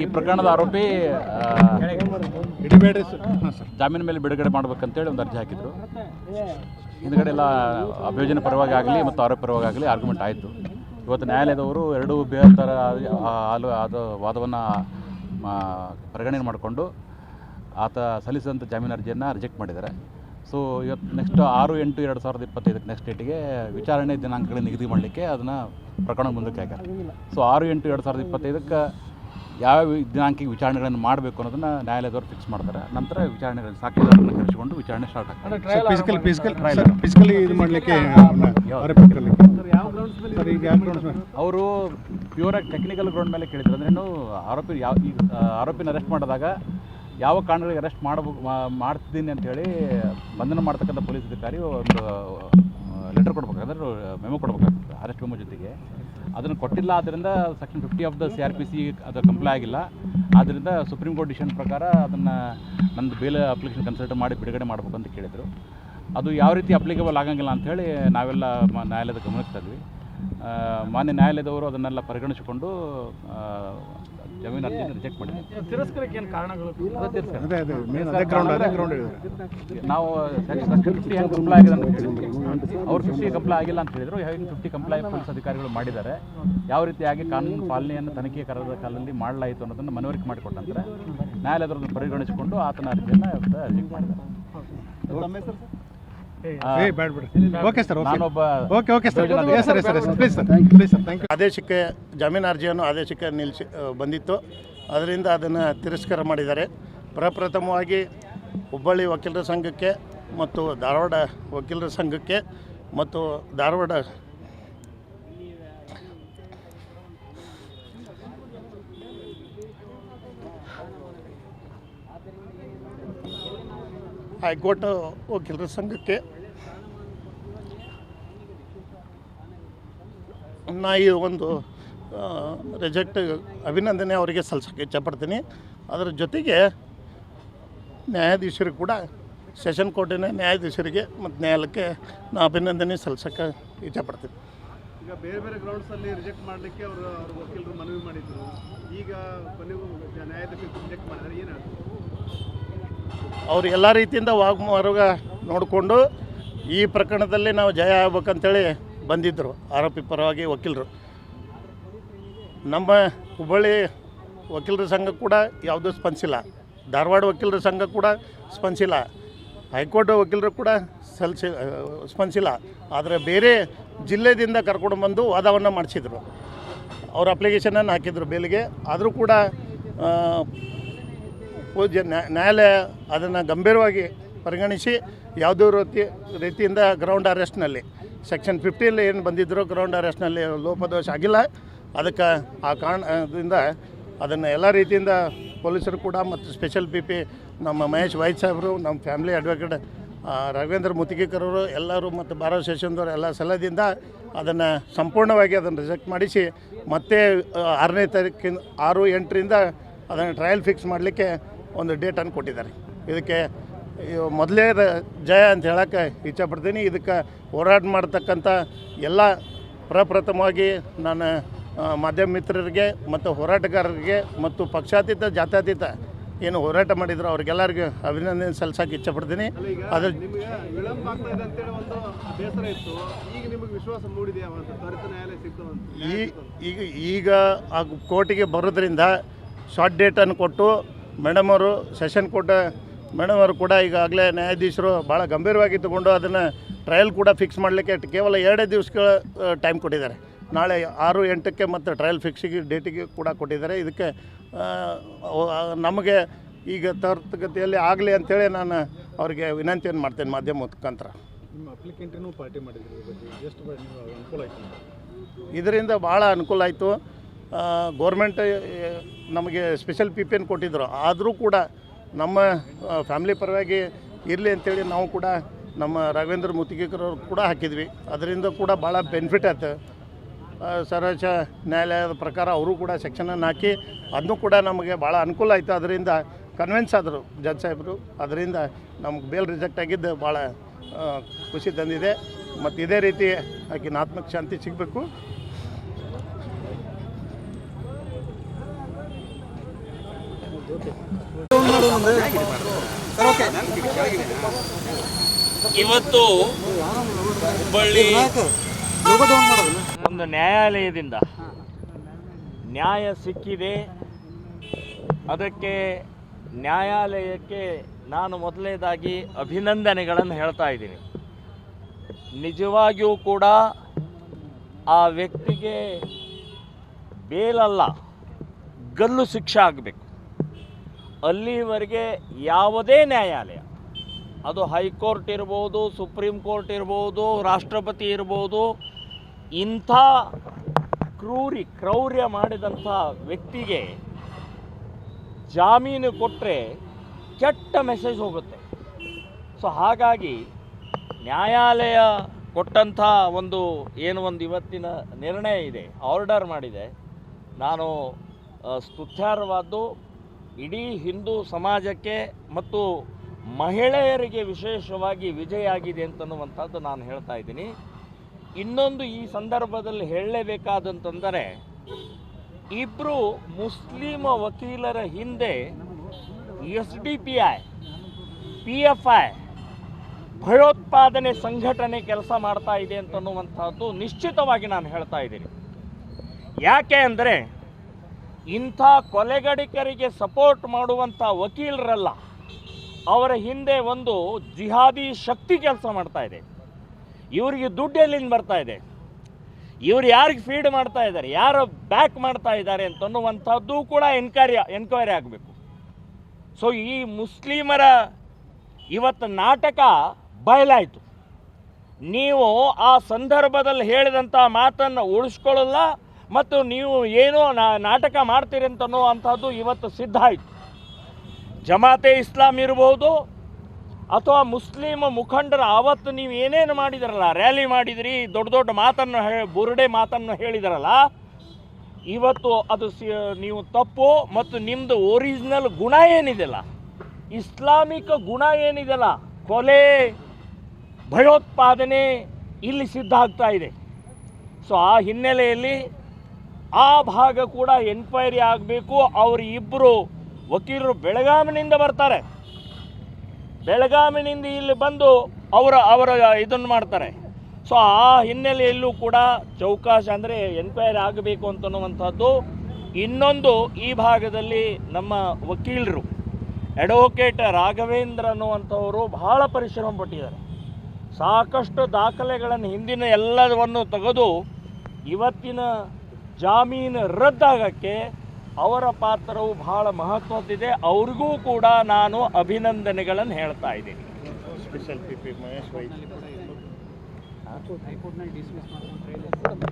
ಈ ಪ್ರಕರಣದ ಆರೋಪಿ ಜಾಮೀನು ಮೇಲೆ ಬಿಡುಗಡೆ ಮಾಡ್ಬೇಕಂತೇಳಿ ಒಂದು ಅರ್ಜಿ ಹಾಕಿದ್ರು. ಹಿಂದ್ಗಡೆ ಎಲ್ಲ ಅಭಿಯೋಜನೆ ಪರವಾಗಿ ಆಗಲಿ ಮತ್ತು ಆರೋಪ ಪರವಾಗಿ ಆಗಲಿ ಆರ್ಗ್ಯುಮೆಂಟ್ ಆಯಿತು. ಇವತ್ತು ನ್ಯಾಯಾಲಯದವರು ಎರಡೂ ಬೇರೆ ಥರ ಆಲು, ಅದು ವಾದವನ್ನು ಪರಿಗಣನೆ ಮಾಡಿಕೊಂಡು ಆತ ಸಲ್ಲಿಸಿದಂಥ ಜಾಮೀನು ಅರ್ಜಿಯನ್ನು ರಿಜೆಕ್ಟ್ ಮಾಡಿದ್ದಾರೆ. ಸೊ ಇವತ್ತು ನೆಕ್ಸ್ಟ್ ಆರು ಎಂಟು ಎರಡು ಸಾವಿರದ ಇಪ್ಪತ್ತೈದಕ್ಕೆ ನೆಕ್ಸ್ಟ್ ಡೇಟಿಗೆ ವಿಚಾರಣೆ ದಿನಾಂಕಗಳನ್ನ ನಿಗದಿ ಮಾಡಲಿಕ್ಕೆ ಅದನ್ನು ಪ್ರಕರಣ ಮುಂದಕ್ಕೆ ಹಾಕ್ಯಾರ. ಸೊ ಆರು ಎಂಟು ಎರಡು ಸಾವಿರದ ಇಪ್ಪತ್ತೈದಕ್ಕೆ ಯಾವ ದಿನಾಂಕಿಗೆ ವಿಚಾರಣೆಗಳನ್ನು ಮಾಡಬೇಕು ಅನ್ನೋದನ್ನು ನ್ಯಾಯಾಲಯದವರು ಫಿಕ್ಸ್ ಮಾಡ್ತಾರೆ. ನಂತರ ವಿಚಾರಣೆಗಳನ್ನು ಸಾಕ್ಷಿದಾರರನ್ನು ಕರೆಸಿಕೊಂಡು ವಿಚಾರಣೆ ಸ್ಟಾರ್ಟ್ ಆಗ್ತದೆ. ಫಿಸಿಕಲ್ ಫಿಸಿಕಲ್ ಫಿಸಿಕಲಿ ಇದು ಮಾಡಲಿಕ್ಕೆ ಅವರು ಸರ್ ಈಗ ಯಾವ ಗ್ರೌಂಡ್ಸ್ ಮೇಲೆ? ಅವರು ಪ್ಯೂರಾಗಿ ಟೆಕ್ನಿಕಲ್ ಗ್ರೌಂಡ್ ಮೇಲೆ ಕೇಳಿದ್ರು. ಅಂದ್ರೆ ಏನು ಆರೋಪಿ ಯಾವ ಈಗ ಆರೋಪಿನ ಅರೆಸ್ಟ್ ಮಾಡಿದಾಗ ಯಾವ ಕಾರಣಗಳಿಗೆ ಅರೆಸ್ಟ್ ಮಾಡಬೇಕು ಮಾಡ್ತಿದ್ದೀನಿ ಅಂತೇಳಿ ಬಂಧನ ಮಾಡ್ತಕ್ಕಂಥ ಪೊಲೀಸ್ ಅಧಿಕಾರಿ ಒಂದು ಲೆಟರ್ ಕೊಡ್ಬೇಕು ಅಂದ್ರೆ ಮೆಮೊ ಕೊಡ್ಬೇಕಾಗ್ತದೆ ಅರೆಸ್ಟ್ ಮೆಮೊ ಜೊತೆಗೆ. ಅದನ್ನು ಕೊಟ್ಟಿಲ್ಲ ಆದ್ದರಿಂದ section fifty of the C R P C ಅದು ಕಂಪ್ಲೈ ಆಗಿಲ್ಲ. ಆದ್ದರಿಂದ ಸುಪ್ರೀಂ ಕೋರ್ಟ್ ಡಿಸಿಷನ್ ಪ್ರಕಾರ ಅದನ್ನು ನಂದು ಬೇಲ್ ಅಪ್ಲಿಕೇಶನ್ ಕನ್ಸಲ್ಟ್ ಮಾಡಿ ಬಿಡುಗಡೆ ಮಾಡಬೇಕು ಅಂತ ಕೇಳಿದರು. ಅದು ಯಾವ ರೀತಿ ಅಪ್ಲಿಕೇಬಲ್ ಆಗಂಗಿಲ್ಲ ಅಂಥೇಳಿ ನಾವೆಲ್ಲ ನ್ಯಾಯಾಲಯದ ಗಮನಿಸ್ತಾ ಇದ್ವಿ ಮಾನ್ಯ ನ್ಯಾಯಾಲಯದವರು ಅದನ್ನೆಲ್ಲ ಪರಿಗಣಿಸಿಕೊಂಡು ಜಮೀನು ಅರ್ಜಿ ರಿಜೆಕ್ಟ್ ಮಾಡಿದ್ದಾರೆ. ತಿರಸ್ಕರಕ್ಕೆ ಏನು ಕಾರಣಗಳು? ಅದೇ ಅದೇ ಮೇನ್ ಅದೇ ಗ್ರೌಂಡ್ ಅದೇ ಗ್ರೌಂಡ್ ಹೇಳಿದ್ದಾರೆ. ನಾವು ಫಿಫ್ಟಿ ಹೆಂಗೆ ಕಂಪ್ಲೈ ಆಗಿದೆ ಅಂತ ಹೇಳಿದ್ವಿ. ಅವ್ರು ಫಿಫ್ಟಿ ಕಂಪ್ಲೈ ಆಗಿಲ್ಲ ಅಂತ ಹೇಳಿದ್ರು. ಹೆಂಗೆ ಫಿಫ್ಟಿ ಕಂಪ್ಲೈ ಪೊಲೀಸ್ ಅಧಿಕಾರಿಗಳು ಮಾಡಿದ್ದಾರೆ. ಯಾವ ರೀತಿಯಾಗಿ ಕಾನೂನು ಪಾಲನೆಯನ್ನು ತನಿಖೆಗಾರರ ಕಾಲದಲ್ಲಿ ಮಾಡಲಾಯಿತು ಅನ್ನೋದನ್ನು ಮನವರಿಕೆ ಮಾಡಿಕೊಟ್ಟಂತಾರೆ ನ್ಯಾಯಾಲಯದವ್ರನ್ನ ಪರಿಗಣಿಸಿಕೊಂಡು ಆತನ ಅರ್ಜಿಯನ್ನು ರಿಜೆಕ್ಟ್ ಮಾಡಿದ್ದಾರೆ. ಆದೇಶಕ್ಕೆ ಜಾಮೀನು ಅರ್ಜಿಯನ್ನು ಆದೇಶಕ್ಕೆ ನಿಲ್ಲಿಸಿ ಬಂದಿತ್ತು. ಅದರಿಂದ ಅದನ್ನು ತಿರಸ್ಕಾರ ಮಾಡಿದ್ದಾರೆ. ಪ್ರಪ್ರಥಮವಾಗಿ ಹುಬ್ಬಳ್ಳಿ ವಕೀಲರ ಸಂಘಕ್ಕೆ ಮತ್ತು ಧಾರವಾಡ ವಕೀಲರ ಸಂಘಕ್ಕೆ ಮತ್ತು ಧಾರವಾಡ ಹೈಕೋರ್ಟ್ ವಕೀಲರ ಸಂಘಕ್ಕೆ ನಾ ಈ ಒಂದು ರೆಜೆಕ್ಟ್ ಅಭಿನಂದನೆ ಅವರಿಗೆ ಸಲ್ಲಿಸೋಕ್ಕೆ ಇಚ್ಛಪಡ್ತೀನಿ. ಅದರ ಜೊತೆಗೆ ನ್ಯಾಯಾಧೀಶರು ಕೂಡ ಸೆಷನ್ ಕೋರ್ಟಿನ ನ್ಯಾಯಾಧೀಶರಿಗೆ ಮತ್ತು ನ್ಯಾಯಾಲಯಕ್ಕೆ ನಾ ಅಭಿನಂದನೆ ಸಲ್ಲಿಸೋಕ್ಕೆ ಇಚ್ಛಪಡ್ತೀನಿ. ಈಗ ಬೇರೆ ಬೇರೆ ಗ್ರೌಂಡ್ಸಲ್ಲಿ ರಿಜೆಕ್ಟ್ ಮಾಡಲಿಕ್ಕೆ ಅವರು ಅವ್ರ ವಕೀಲರು ಮನವಿ ಮಾಡಿದ್ರು. ಈಗ ಕೊನೆಗೂ ರಿಜೆಕ್ಟ್ ಮಾಡಿದ್ರೆ ಏನು ಅವರು ಎಲ್ಲ ರೀತಿಯಿಂದ ವಾಗ್ಮಾರ್ಗ ನೋಡಿಕೊಂಡು ಈ ಪ್ರಕರಣದಲ್ಲಿ ನಾವು ಜಯ ಆಗ್ಬೇಕಂತೇಳಿ ಬಂದಿದ್ದರು. ಆರೋಪಿ ಪರವಾಗಿ ವಕೀಲರು. ನಮ್ಮ ಹುಬ್ಬಳ್ಳಿ ವಕೀಲರ ಸಂಘ ಕೂಡ ಯಾವುದೂ ಸ್ಪಂದಿಸಿಲ್ಲ. ಧಾರವಾಡ ವಕೀಲರ ಸಂಘ ಕೂಡ ಸ್ಪಂದಿಸಿಲ್ಲ. ಹೈಕೋರ್ಟ್ ವಕೀಲರು ಕೂಡ ಸಲ್ಸಿ ಸ್ಪಂದಿಸಿಲ್ಲ. ಆದರೆ ಬೇರೆ ಜಿಲ್ಲೆದಿಂದ ಕರ್ಕೊಂಡು ಬಂದು ವಾದವನ್ನು ಮಾಡಿಸಿದರು. ಅವ್ರ ಅಪ್ಲಿಕೇಶನನ್ನು ಹಾಕಿದ್ರು ಬೇಲಿಗೆ. ಆದರೂ ಕೂಡ ಪೂಜೆ ನ್ಯಾಯಾಲಯ ಅದನ್ನು ಗಂಭೀರವಾಗಿ ಪರಿಗಣಿಸಿ ಯಾವುದೇ ರೀತಿ, ರೀತಿಯಿಂದ ಗ್ರೌಂಡ್ ಅರೆಸ್ಟ್ನಲ್ಲಿ ಸೆಕ್ಷನ್ ಫಿಫ್ಟಿಯಲ್ಲಿ ಏನು ಬಂದಿದ್ದರು ಗ್ರೌಂಡ್ ಅರೆಸ್ಟ್ನಲ್ಲಿ ಲೋಪದೋಷ ಆಗಿಲ್ಲ. ಅದಕ್ಕೆ ಆ ಕಾರಣದಿಂದ ಅದನ್ನು ಎಲ್ಲ ರೀತಿಯಿಂದ ಪೊಲೀಸರು ಕೂಡ ಮತ್ತು ಸ್ಪೆಷಲ್ ಪಿ ಪಿ ನಮ್ಮ ಮಹೇಶ್ ವೈದ್ ಸಾಹೇಬರು, ನಮ್ಮ ಫ್ಯಾಮಿಲಿ ಅಡ್ವೊಕೇಟ್ ರಾಘವೇಂದ್ರ ಮುತ್ತಿಗೆಕರವರು ಎಲ್ಲರೂ ಮತ್ತು ಭಾರತ ಸೇಷನ್ದವರು ಎಲ್ಲ ಸಲಹದಿಂದ ಅದನ್ನು ಸಂಪೂರ್ಣವಾಗಿ ಅದನ್ನು ರಿಜೆಕ್ಟ್ ಮಾಡಿಸಿ ಮತ್ತೆ ಆರನೇ ತಾರೀಕಿನ ಆರು ಎಂಟರಿಂದ ಅದನ್ನು ಟ್ರಯಲ್ ಫಿಕ್ಸ್ ಮಾಡಲಿಕ್ಕೆ ಒಂದು ಡೇಟನ್ನು ಕೊಟ್ಟಿದ್ದಾರೆ. ಇದಕ್ಕೆ ಮೊದಲೇ ಜಯ ಅಂತ ಹೇಳೋಕ್ಕೆ ಇಚ್ಛಪಡ್ತೀನಿ ಇದಕ್ಕೆ ಹೋರಾಟ ಮಾಡ್ತಕ್ಕಂಥ ಎಲ್ಲ ಪ್ರಪ್ರಥಮವಾಗಿ ನಾನು ಮಾಧ್ಯಮ ಮಿತ್ರರಿಗೆ ಮತ್ತು ಹೋರಾಟಗಾರರಿಗೆ ಮತ್ತು ಪಕ್ಷಾತೀತ ಜಾತ್ಯತೀತ ಏನು ಹೋರಾಟ ಮಾಡಿದ್ರು ಅವ್ರಿಗೆಲ್ಲರಿಗೂ ಅಭಿನಂದನೆ ಸಲ್ಲಿಸೋಕೆ ಇಚ್ಛಪಡ್ತೀನಿ ಅದ್ರ ಈ ಈಗ ಈಗ ಆ ಕೋರ್ಟಿಗೆ ಬರೋದ್ರಿಂದ ಶಾರ್ಟ್ ಡೇಟನ್ನು ಕೊಟ್ಟು ಮೇಡಮ್ ಅವರು ಸೆಷನ್ ಕೋರ್ಟ್ ಮೇಡಮ್ ಅವರು ಕೂಡ ಈಗಾಗಲೇ ನ್ಯಾಯಾಧೀಶರು ಭಾಳ ಗಂಭೀರವಾಗಿ ತಗೊಂಡು ಅದನ್ನು ಟ್ರಯಲ್ ಕೂಡ ಫಿಕ್ಸ್ ಮಾಡಲಿಕ್ಕೆ ಕೇವಲ ಎರಡೇ ದಿವಸಗಳ ಟೈಮ್ ಕೊಟ್ಟಿದ್ದಾರೆ. ನಾಳೆ ಆರು ಎಂಟಕ್ಕೆ ಮತ್ತು ಟ್ರಯಲ್ ಫಿಕ್ಸಿಗೆ ಡೇಟಿಗೆ ಕೂಡ ಕೊಟ್ಟಿದ್ದಾರೆ. ಇದಕ್ಕೆ ನಮಗೆ ಈಗ ತರ್ತಗತಿಯಲ್ಲಿ ಆಗಲಿ ಅಂಥೇಳಿ ನಾನು ಅವರಿಗೆ ವಿನಂತಿಯನ್ನು ಮಾಡ್ತೇನೆ ಮಾಧ್ಯಮ ಮುಖಾಂತರ. ಇದರಿಂದ ಭಾಳ ಅನುಕೂಲ ಆಯಿತು. ಗೋರ್ಮೆಂಟ್ ನಮಗೆ ಸ್ಪೆಷಲ್ ಪಿ ಪಿ ಎನ್ ಕೊಟ್ಟಿದ್ದರು ಆದರೂ ಕೂಡ ನಮ್ಮ ಫ್ಯಾಮಿಲಿ ಪರವಾಗಿ ಇರಲಿ ಅಂತೇಳಿ ನಾವು ಕೂಡ ನಮ್ಮ ರಾಘವೇಂದ್ರ ಮುತ್ತಿಗೇಕರ್ ಅವ್ರು ಕೂಡ ಹಾಕಿದ್ವಿ. ಅದರಿಂದ ಕೂಡ ಭಾಳ ಬೆನಿಫಿಟ್ ಆಯ್ತು. ಸರ್ವೋಚ್ಚ ನ್ಯಾಯಾಲಯದ ಪ್ರಕಾರ ಅವರು ಕೂಡ ಸೆಕ್ಷನನ್ನು ಹಾಕಿ, ಅದನ್ನು ಕೂಡ ನಮಗೆ ಭಾಳ ಅನುಕೂಲ ಆಯಿತು. ಅದರಿಂದ ಕನ್ವಿನ್ಸ್ ಆದರು ಜಜ್ ಸಾಹೇಬರು. ಅದರಿಂದ ನಮ್ಗೆ ಬೇಲ್ ರಿಜೆಕ್ಟ್ ಆಗಿದ್ದು ಭಾಳ ಖುಷಿ ತಂದಿದೆ. ಮತ್ತು ಇದೇ ರೀತಿ ಆಕಿನ ಆತ್ಮಕ್ಕೆ ಶಾಂತಿ ಸಿಗಬೇಕು. ಇವತ್ತು ಹುಬ್ಬಳ್ಳಿ ಒಂದು ನ್ಯಾಯಾಲಯದಿಂದ ನ್ಯಾಯ ಸಿಕ್ಕಿದೆ. ಅದಕ್ಕೆ ನ್ಯಾಯಾಲಯಕ್ಕೆ ನಾನು ಮೊದಲನೇದಾಗಿ ಅಭಿನಂದನೆಗಳನ್ನು ಹೇಳ್ತಾ ಇದ್ದೀನಿ. ನಿಜವಾಗಿಯೂ ಕೂಡ ಆ ವ್ಯಕ್ತಿಗೆ ಬೇಲಲ್ಲ ಗಲ್ಲು ಶಿಕ್ಷೆ ಆಗಬೇಕು. ಅಲ್ಲಿವರೆಗೆ ಯಾವುದೇ ನ್ಯಾಯಾಲಯ, ಅದು ಹೈಕೋರ್ಟ್ ಇರ್ಬೋದು, ಸುಪ್ರೀಂ ಕೋರ್ಟ್ ಇರ್ಬೋದು, ರಾಷ್ಟ್ರಪತಿ ಇರ್ಬೋದು, ಇಂಥ ಕ್ರೂರಿ ಕ್ರೌರ್ಯ ಮಾಡಿದಂಥ ವ್ಯಕ್ತಿಗೆ ಜಾಮೀನು ಕೊಟ್ಟರೆ ಕೆಟ್ಟ ಮೆಸೇಜ್ ಹೋಗುತ್ತೆ. ಸೊ ಹಾಗಾಗಿ ನ್ಯಾಯಾಲಯ ಕೊಟ್ಟಂಥ ಒಂದು ಏನು ಒಂದು ಇವತ್ತಿನ ನಿರ್ಣಯ ಇದೆ, ಆರ್ಡರ್ ಮಾಡಿದೆ. ನಾನು ಸ್ತುತ್ಯಾರ್ಹವಾದ್ದು ಇಡೀ ಹಿಂದೂ ಸಮಾಜಕ್ಕೆ ಮತ್ತು ಮಹಿಳೆಯರಿಗೆ ವಿಶೇಷವಾಗಿ ವಿಜಯ ಆಗಿದೆ ಅಂತನ್ನುವಂಥದ್ದು ನಾನು ಹೇಳ್ತಾ ಇದ್ದೀನಿ. ಇನ್ನೊಂದು ಈ ಸಂದರ್ಭದಲ್ಲಿ ಹೇಳಲೇಬೇಕಾದಂತಂದರೆ ಇಬ್ಬರು ಮುಸ್ಲಿಮ ವಕೀಲರ ಹಿಂದೆ S D P I, P F I ಭಯೋತ್ಪಾದನೆ ಸಂಘಟನೆ ಕೆಲಸ ಮಾಡ್ತಾ ಇದೆ ಅಂತನ್ನುವಂಥದ್ದು ನಿಶ್ಚಿತವಾಗಿ ನಾನು ಹೇಳ್ತಾ ಇದ್ದೀನಿ. ಯಾಕೆ ಅಂದರೆ ಇಂಥ ಕೊಲೆಗಡಿಕರಿಗೆ ಸಪೋರ್ಟ್ ಮಾಡುವಂಥ ವಕೀಲರಲ್ಲ ಅವರ ಹಿಂದೆ ಒಂದು ಜಿಹಾದಿ ಶಕ್ತಿ ಕೆಲಸ ಮಾಡ್ತಾ ಇದೆ. ಇವರಿಗೆ ದುಡ್ಡು ಎಲ್ಲಿಂದ ಬರ್ತಾ ಇದೆ? ಇವರು ಯಾರಿಗೆ ಫೀಡ್ ಮಾಡ್ತಾ ಇದ್ದಾರೆ? ಯಾರು ಬ್ಯಾಕ್ ಮಾಡ್ತಾ ಇದ್ದಾರೆ ಅಂತನ್ನುವಂಥದ್ದು ಕೂಡ ಎನ್ಕ್ವೈರಿ ಎನ್ಕ್ವೈರಿ ಆಗಬೇಕು. ಸೊ ಈ ಮುಸ್ಲಿಮರ ಇವತ್ತು ನಾಟಕ ಬಯಲಾಯಿತು. ನೀವು ಆ ಸಂದರ್ಭದಲ್ಲಿ ಹೇಳಿದಂಥ ಮಾತನ್ನು ಉಳಿಸ್ಕೊಳ್ಳಲ್ಲ ಮತ್ತು ನೀವು ಏನೋ ನಾಟಕ ಮಾಡ್ತೀರಿ ಅಂತನ್ನುವಂಥದ್ದು ಇವತ್ತು ಸಿದ್ಧ ಆಯಿತು. ಜಮಾತೆ ಇಸ್ಲಾಂ ಇರ್ಬೋದು ಅಥವಾ ಮುಸ್ಲಿಂ ಮುಖಂಡರ ಆವತ್ತು ನೀವು ಏನೇನು ಮಾಡಿದಿರಲ್ಲ, ರ್ಯಾಲಿ ಮಾಡಿದಿರಿ, ದೊಡ್ಡ ದೊಡ್ಡ ಮಾತನ್ನು ಹೇ, ಬುರುಡೆ ಮಾತನ್ನು ಹೇಳಿದಿರಲ್ಲ, ಇವತ್ತು ಅದು ಸಿ, ನೀವು ತಪ್ಪು ಮತ್ತು ನಿಮ್ಮದು ಒರಿಜಿನಲ್ ಗುಣ ಏನಿದೆಯಲ್ಲ ಇಸ್ಲಾಮಿಕ ಗುಣ ಏನಿದೆಯಲ್ಲ ಕೊಲೆ, ಭಯೋತ್ಪಾದನೆ ಇಲ್ಲಿ ಸಿದ್ಧ ಆಗ್ತಾ ಇದೆ. ಸೊ ಆ ಹಿನ್ನೆಲೆಯಲ್ಲಿ ಆ ಭಾಗ ಕೂಡ ಎನ್ಕ್ವೈರಿ ಆಗಬೇಕು. ಅವರು ಇಬ್ಬರು ವಕೀಲರು ಬೆಳಗಾವಿನಿಂದ ಬರ್ತಾರೆ. ಬೆಳಗಾವಿನಿಂದ ಇಲ್ಲಿ ಬಂದು ಅವರ ಅವರ ಇದನ್ನು ಮಾಡ್ತಾರೆ. ಸೊ ಆ ಹಿನ್ನೆಲೆಯಲ್ಲೂ ಕೂಡ ಚೌಕಾಶ ಅಂದರೆ ಎನ್ಕ್ವೈರಿ ಆಗಬೇಕು ಅಂತನ್ನುವಂಥದ್ದು. ಇನ್ನೊಂದು ಈ ಭಾಗದಲ್ಲಿ ನಮ್ಮ ವಕೀಲರು ಅಡ್ವೊಕೇಟ್ ರಾಘವೇಂದ್ರ ಅನ್ನುವಂಥವರು ಬಹಳ ಪರಿಶ್ರಮ ಪಟ್ಟಿದ್ದಾರೆ. ಸಾಕಷ್ಟು ದಾಖಲೆಗಳನ್ನು ಹಿಂದಿನ ಎಲ್ಲವನ್ನು ತೆಗೆದು ಇವತ್ತಿನ ಜಾಮೀನು ರದ್ದಾಗಕ್ಕೆ ಅವರ ಪಾತ್ರವು ಬಹಳ ಮಹತ್ವದ್ದಿದೆ. ಅವ್ರಿಗೂ ಕೂಡ ನಾನು ಅಭಿನಂದನೆಗಳನ್ನು ಹೇಳ್ತಾ ಇದ್ದೀನಿ. Special P P Mahesh